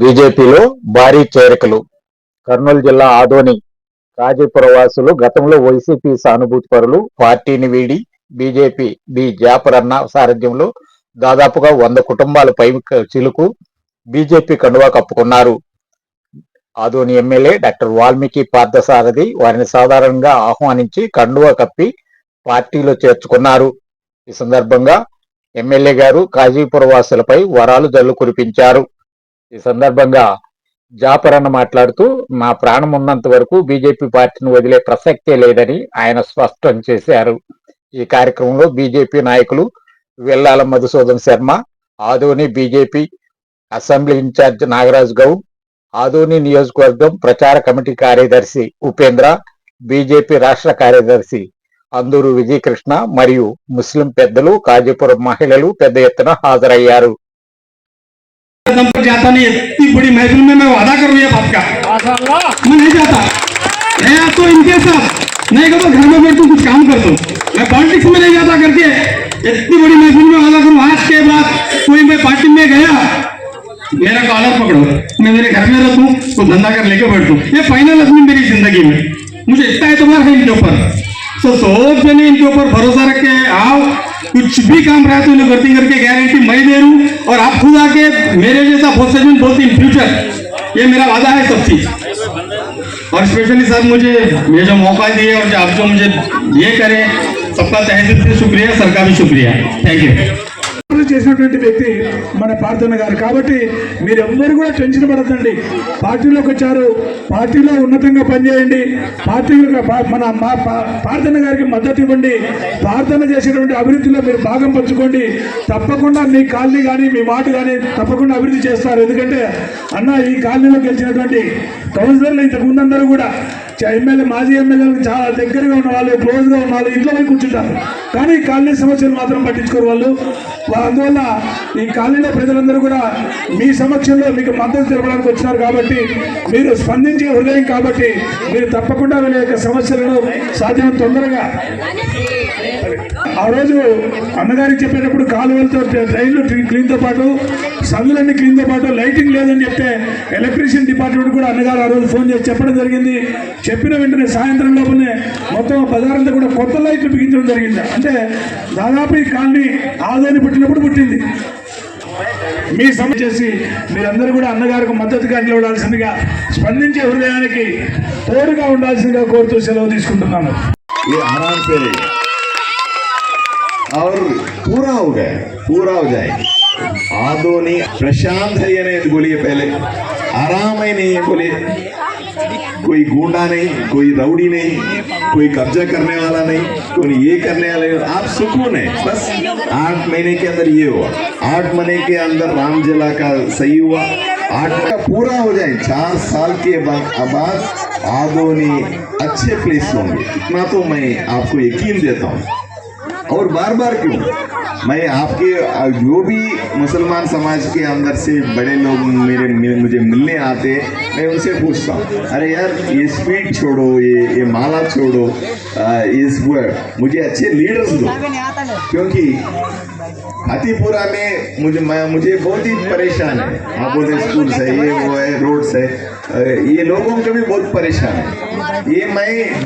బీజేపీలో భారీ చేరికలు. కర్నూలు జిల్లా ఆదోని కాజీపుర వాసులు గతంలో వైసీపీ సానుభూతి పరులు పార్టీని వీడి బీజేపీ బి జాపరన్న సారథ్యంలో దాదాపుగా వంద కుటుంబాల పై చిలుకు బీజేపీ కండువా కప్పుకున్నారు. ఆదోని ఎమ్మెల్యే డాక్టర్ వాల్మీకి పార్థసారథి వారిని సాధారణంగా ఆహ్వానించి కండువా కప్పి పార్టీలో చేర్చుకున్నారు. ఈ సందర్భంగా ఎమ్మెల్యే గారు కాజీపుర వాసులపై వరాలు జల్లు కురిపించారు. ఈ సందర్భంగా జాపరన్న మాట్లాడుతూ నా ప్రాణం ఉన్నంత వరకు బీజేపీ పార్టీని వదిలే ప్రసక్తే లేదని ఆయన స్పష్టం చేశారు. ఈ కార్యక్రమంలో బీజేపీ నాయకులు Vellala Madhusudan Sharma Adoni BJP assembly in-charge Nagaraj Goud Adoni నియోజకవర్గం ప్రచార కమిటీ కార్యదర్శి ఉపేంద్ర బీజేపీ రాష్ట్ర కార్యదర్శి అందూరు విజయకృష్ణ మరియు ముస్లిం పెద్దలు కాజీపురం మహిళలు పెద్ద ఎత్తున హాజరయ్యారు. कदम पर जाता नहीं है। इतनी बड़ी महफिल में मैं वादा करूँ ये बात का मैं नहीं जाता। मैं तो इनके साथ नहीं तो घर में बैठ कुछ काम कर दूँ। मैं पॉलिटिक्स में नहीं जाता करके। इतनी बड़ी महफिल में वादा करूँ आज के बाद कोई मैं पार्टी में गया मेरा कॉलर पकड़ो। मैं मेरे घर में रहूँ तो धंधा कर लेके बैठूँ। ये फाइनल अपनी मेरी ज़िंदगी में। मुझे इतना एतबार है इनके ऊपर। सो so, जने इनके ऊपर भरोसा रख। के आओ कुछ भी काम रहा तो इन्हें गलती करके गारंटी मैं दे रूँ और आप खुद आके मेरे जैसा बहुत बोलते इन फ्यूचर ये मेरा वादा है सब चीज़। और स्पेशली सर मुझे ये जो मौका दिए और जो आप जो मुझे ये करें सबका तहसील से शुक्रिया सर का भी शुक्रिया। थैंक यू చేసినటువంటి వ్యక్తి మన పార్థన గారు. కాబట్టి మీరెవ్వరు కూడా టెన్షన్ పడద్దండి. పార్టీలోకి వచ్చారు. పార్టీలో ఉన్నతంగా పనిచేయండి. పార్టీలో మన మా ప్రార్థన గారికి మద్దతు ఇవ్వండి. ప్రార్థన చేసేటువంటి అభివృద్ధిలో మీరు భాగం పంచుకోండి. తప్పకుండా మీ కాలనీ కానీ మీ మాట కానీ తప్పకుండా అభివృద్ధి చేస్తారు. ఎందుకంటే అన్న ఈ కాలనీలో గెలిచినటువంటి కౌన్సిలర్లు ఇంతకు ముందందరూ కూడా ఎమ్మెల్యే మాజీ ఎమ్మెల్యేలకు చాలా దగ్గరగా ఉన్న వాళ్ళు క్లోజ్గా ఉన్న వాళ్ళు ఇంట్లో పోయి కూర్చుంటారు. కానీ కాలనీ సమస్యలు మాత్రం పట్టించుకోరు వాళ్ళు. అందువల్ల ఈ కాలనీలో ప్రజలందరూ కూడా మీ సమక్షంలో మీకు మద్దతు తెలపడానికి వచ్చినారు కాబట్టి మీరు స్పందించే హృదయం కాబట్టి మీరు తప్పకుండా వీళ్ళ యొక్క సమస్యలను సాధ్యం తొందరగా. ఆ రోజు అన్నగారికి చెప్పేటప్పుడు కాలువలతో డ్రైన్లు క్లీన్తో పాటు సందులన్నీ క్లీన్తో పాటు లైటింగ్ లేదని చెప్తే ఎలక్ట్రీషియన్ డిపార్ట్మెంట్ కూడా అన్నగారు ఆ రోజు ఫోన్ చేసి చెప్పడం జరిగింది. చెప్పిన వెంటనే సాయంత్రం లోపలనే మొత్తం బజారంతా కూడా కొత్త లైట్లు బిగించడం జరిగింది అంటే దాదాపు ఈ కాలనీ ఆదోని పుట్టినప్పుడు పుట్టింది మీ సమ చేసి మీరందరూ కూడా అన్నగారికి మద్దతుగా నిలవడాల్సిందిగా స్పందించే హృదయానికి తోడుగా ఉండాల్సిందిగా కోరుతూ సెలవు తీసుకుంటున్నాను ये आराम से रहे और पूरा हो गया पूरा हो जाए आदोनी प्रशांत है ये नहीं तो बोलिए पहले आराम ही नहीं है बोलिए कोई गुंडा नहीं, कोई रउडी नहीं, कोई कब्जा करने वाला नहीं, कोई ये करने वाला आप सुकून है, बस आठ महीने के अंदर ये हुआ। आठ महीने के अंदर राम जिला का सही हुआ। आठ का पूरा हो जाए, चार साल के बाद बाद आदोनी अच्छे प्लेस होंगे इतना तो मैं आपको यकीन देता हूँ। और बार बार क्यों? मैं आपके जो भी मुसलमान समाज के अंदर से बड़े लोग मेरे मुझे मिलने आते मैं उनसे पूछता हूँ, अरे यार, ये स्पीड छोड़ो, ये ये माला छोड़ो इस मुझे अच्छे लीडर्स दो। क्योंकि हाथीपुरा में मुझे, मैं, मुझे बहुत ही परेशान है। वहाँ बोलते स्कूल है ये वो है रोड्स है ये लोगों को भी बहुत परेशान है। ये मैं